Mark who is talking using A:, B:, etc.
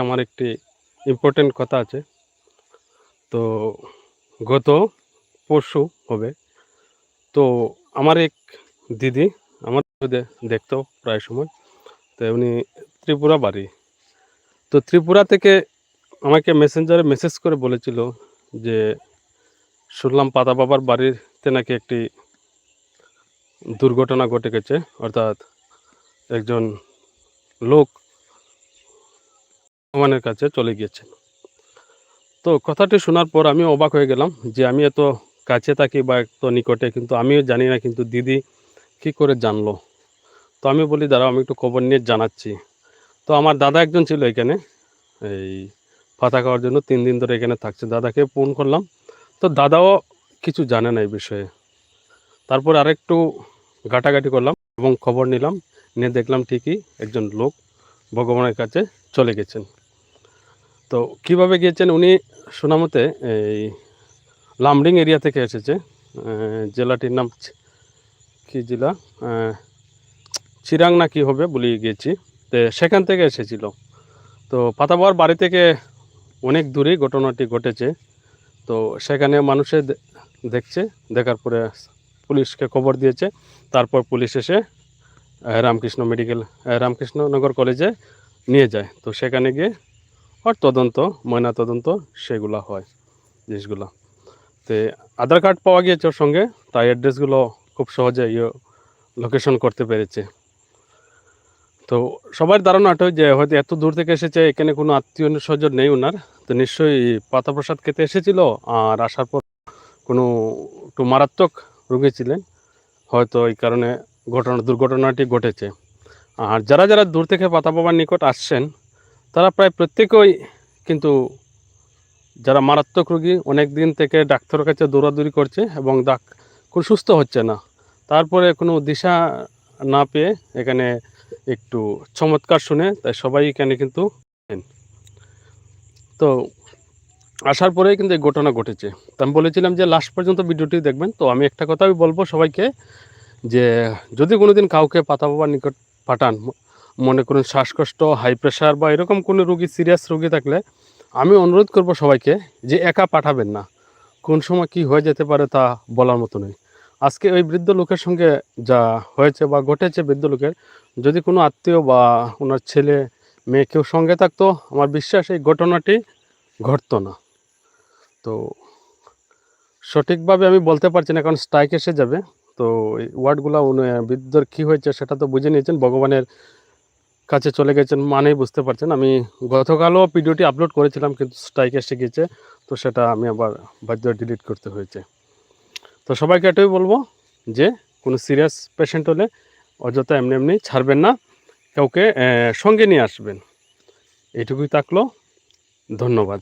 A: আমার একটি ইম্পর্টেন্ট কথা আছে। তো গত পরশু হবে। তো আমার এক দিদি আমার দেখতো প্রায় সময়। তো উনি ত্রিপুরা বাড়ি। তো ত্রিপুরা থেকে আমাকে মেসেঞ্জারে মেসেজ করে বলেছিল যে, শুনলাম পাতা বাবার বাড়িতে নাকি একটি দুর্ঘটনা ঘটে গেছে। অর্থাৎ একজন লোক ভগবানের কাছে চলে গিয়েছেন তো কথাটি শোনার পর আমি অবাক হয়ে গেলাম যে আমি এত কাছে থাকি বা এত নিকটে, কিন্তু আমিও জানি না কিন্তু দিদি কি করে জানলো। তো আমি বলি, দাঁড়াও, আমি একটু খবর নিয়ে জানাচ্ছি। তো আমার দাদা একজন ছিল এখানে, এই পাতা খাওয়ার জন্য তিন দিন ধরে এখানে থাকছে। দাদাকে ফোন করলাম। তো দাদাও কিছু জানে না এই বিষয়ে। তারপর আরেকটু ঘাটাঘাটি করলাম এবং খবর নিলাম। নিয়ে দেখলাম ঠিকই একজন লোক ভগবানের কাছে চলে গেছেন। তো কীভাবে গিয়েছেন? উনি শোনামতে এই লামডিং এরিয়া থেকে এসেছে। জেলাটির নাম কি জেলা? চিরাং না কি হবে বলে গিয়েছি তো সেখান থেকে এসেছিল। তো পাতাবার বাড়ি থেকে অনেক দূরেই ঘটনাটি ঘটেছে। তো সেখানে মানুষে দেখছে। দেখার পরে পুলিশকে খবর দিয়েছে। তারপর পুলিশ এসে রামকৃষ্ণ মেডিকেল রামকৃষ্ণনগর কলেজে নিয়ে যায়। তো সেখানে গিয়ে আর তদন্ত, ময়না তদন্ত, সেগুলো হয়, জিনিসগুলো। তো আধার কার্ড পাওয়া গিয়েছে ওর সঙ্গে, তাই অ্যাড্রেসগুলো খুব সহজে ইয়ে লোকেশন করতে পেরেছে। তো সবার ধারণা ওটাই যে হয়তো এত দূর থেকে এসেছে, এখানে কোনো আত্মীয় স্বজন নেই ওনার, তো নিশ্চয়ই পাতা প্রসাদ খেতে এসেছিল, আর আসার পর কোনো একটু মারাত্মক রোগী ছিলেন, হয়তো এই কারণে ঘটনা, দুর্ঘটনাটি ঘটেছে। আর যারা যারা দূর থেকে পাতা বাবার নিকট আসছেন তারা প্রায় প্রত্যেকেই কিন্তু যারা মারাত্মক রোগী অনেক দিন থেকে ডাক্তারের কাছে দৌড়াদৌড়ি করছে এবং ডাক সুস্থ হচ্ছে না। তারপরে কোনো দিশা না পেয়ে এখানে একটু চমৎকার শুনে তাই সবাই এখানে কিন্তু তো আসার পরেই কিন্তু এই ঘটনা ঘটেছে। তো আমি বলেছিলাম যে লাস্ট পর্যন্ত ভিডিওটি দেখবেন। তো আমি একটা কথাই বলব সবাইকে যে যদি কোনোদিন কাউকে পাতা বাবার নিকট পাঠান মনে করুন শ্বাসকষ্ট হাই প্রেশার বা এরকম কোনো রুগী সিরিয়াস রুগী থাকলে আমি অনুরোধ করব সবাইকে যে একা পাঠাবেন না। কোন সময় কি হয়ে যেতে পারে তা বলার মতো নয়। আজকে ওই বৃদ্ধ লোকের সঙ্গে যা হয়েছে বা ঘটেছে বৃদ্ধ লোকের, যদি কোনো আত্মীয় বা ওনার ছেলে, মেয়ে কেউ সঙ্গে থাকতো, আমার বিশ্বাস এই ঘটনাটি ঘটতো না। তো সঠিকভাবে আমি বলতে পারছি না, কারণ স্ট্রাইক এসে যাবে। তো ওয়ার্ডগুলো বৃদ্ধর কী হয়েছে সেটা তো বুঝে নিয়েছেন। ভগবানের কাছে চলে গেছেন মানেই বুঝতে পারছেন। আমি গতকালও ভিডিওটি আপলোড করেছিলাম, কিন্তু স্ট্রাইক এসে গিয়েছে, তো সেটা আমি আবার বাধ্য ডিলিট করতে হয়েছে। তো সবাইকে এটাই বলব যে, কোনো সিরিয়াস পেশেন্ট হলে অযথা এমনি এমনি ছাড়বেন না, কাউকে সঙ্গে নিয়ে আসবেন। এইটুকুই থাকল। ধন্যবাদ।